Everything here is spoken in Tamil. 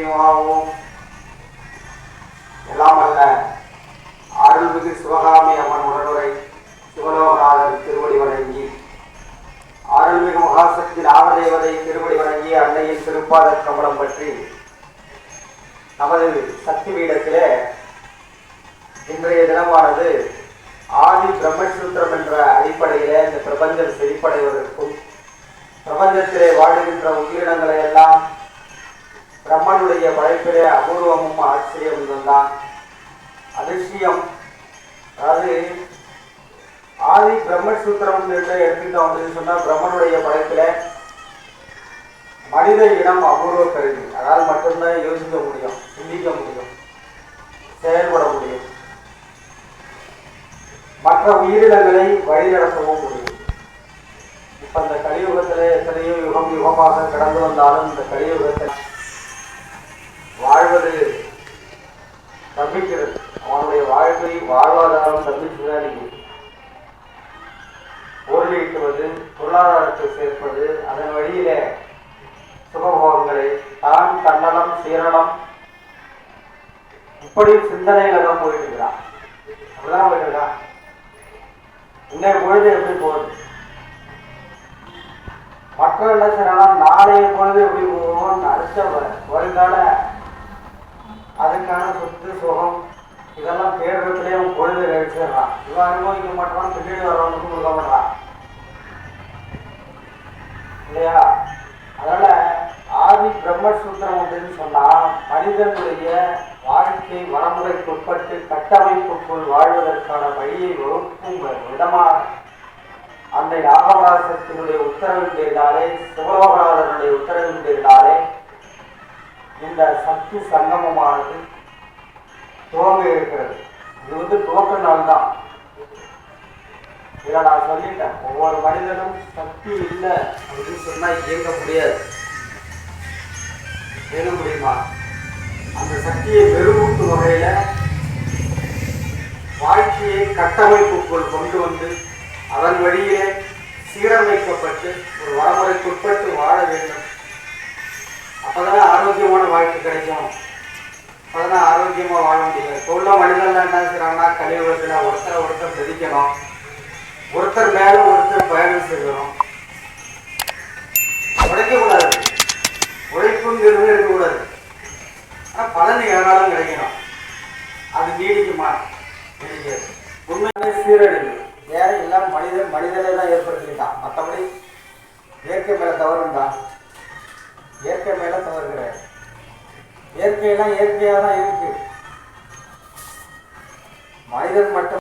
செய்வாவும் எல்லாம் அல்ல அருள்மிகு சிவகாமி அம்மன் உடனுரை சிவலோகநாதர் திருவடி வணங்கி அருள்மிகு மகாசக்தி நாகதேவதை திருவடி வணங்கி அன்னையின் திருப்பாத கமலம் பற்றி நமது சக்தி பீடத்திலே இன்றைய தினமானது ஆதி பிரம்மசூத்திரம் என்ற அடிப்படையிலே இந்த பிரபஞ்சம் செழிப்படைவதற்கும் பிரபஞ்சத்திலே வாழுகின்ற உயிரினங்களை எல்லாம் பிரம்மனுடைய படைப்பிலே அபூர்வமும் ஆச்சரியமும் தான் அதிசயம். அதாவது ஆதி பிரம்மசூத்திரம் எடுத்துக்கிட்டோம் அப்படின்னு சொன்னா பிரம்மனுடைய படைப்பில மனித இனம் அபூர்வ கருவி. அதால் மட்டும்தான் யோசிக்க முடியும் சிந்திக்க முடியும் செயல்பட முடியும். மற்ற உயிரினங்களை வழிநடத்தவும் முடியும். இப்ப இந்த கலியுகத்திலே எத்தனையோ யுகம் யுகமாக கடந்து வந்தாலும் இந்த கலியுகத்தில் வாழ்வது தப்பிக்கிறது அவனுடைய வாழ்க்கை வாழ்வாதாரம் தப்பிச்சுதான் இன்னைக்கு பொருள் ஈட்டுவது பொருளாதாரத்தை சேர்ப்பது அதன் வழியில சுகபோகங்களை தான் தன்னலம் சீரணம் இப்படி சிந்தனையில தான் போயிட்டு இருக்கிறான் அப்படிதான் போயிட்டு இருக்கான் இன்னைய பொழுது எப்படி போகுது? மக்கள் என்ன செய்யலாம் நாளைய பொழுது எப்படி போகும் அடுத்த வருங்கால அதுக்கான சொத்து சுகம் இதெல்லாம் தேடுறதுலேயே அவன் பொழுது கழிச்சிடுறான். இவன் அனுபவிக்க மாட்டான் பின்னாடி வர்றவனுக்கு கொடுக்க மாட்டான். இல்லையா? அதனால ஆதி பிரம்மசூத்திரம் அப்படின்னு சொன்னால் மனிதனுடைய வாழ்க்கை வரமுறைக்குட்பட்டு கட்டமைப்புக்குள் வாழ்வதற்கான வழியை வகுக்கும் விதமாக அந்த யாகவாசத்தினுடைய உத்தரவின் பேரினாலே சிவலோகநாதனுடைய உத்தரவின் பேரினாலே இந்த சக்தி சங்கமமானது துவங்க இருக்கிறது. இது வந்து துவக்க நாள் தான் இதை நான் சொல்லிட்டேன். ஒவ்வொரு மனிதனும் சக்தி இல்லை அப்படின்னு சொன்னா இயங்க முடியாது. இயங்க முடியுமா? அந்த சக்தியை பெருமூட்டும் வகையில வாழ்க்கையை கட்டமைப்புக்குள் கொண்டு வந்து அதன் வழியே சீரமைக்கப்பட்டு ஒரு வரமுறைக்குட்பட்டு வாழ வேண்டும். அப்பதான் ஆரோக்கியமான வாழ்க்கை கிடைக்கும். அப்பதான் ஆரோக்கியமா வாழ முடியும். இப்போ உள்ள மனிதர்கள் என்ன செய்யறாங்கன்னா கலியுகத்துல ஒருத்தரை ஒருத்தர் மதிக்கணும். ஒருத்தர் மேல ஒருத்தர் பயணம் செய்யணும். உழைக்க கூடாது உழைப்புங்கிறது இருக்கக்கூடாது. ஆனா பலன் ஏராளம் கிடைக்கணும். அது நீடிக்குமா? நீடிக்காது. உண்மையிலே சீரழிவு. வேற எல்லாம் மனிதன் மனிதனே தான் ஏற்படுத்திக்கிட்டான். மற்றபடி இயற்கை மேலே தவறுண்டா இயற்கை மேல தவறுகிறார் இயற்கையெல்லாம் இயற்கையாக தான் இருக்கு. மனிதன் மட்டும்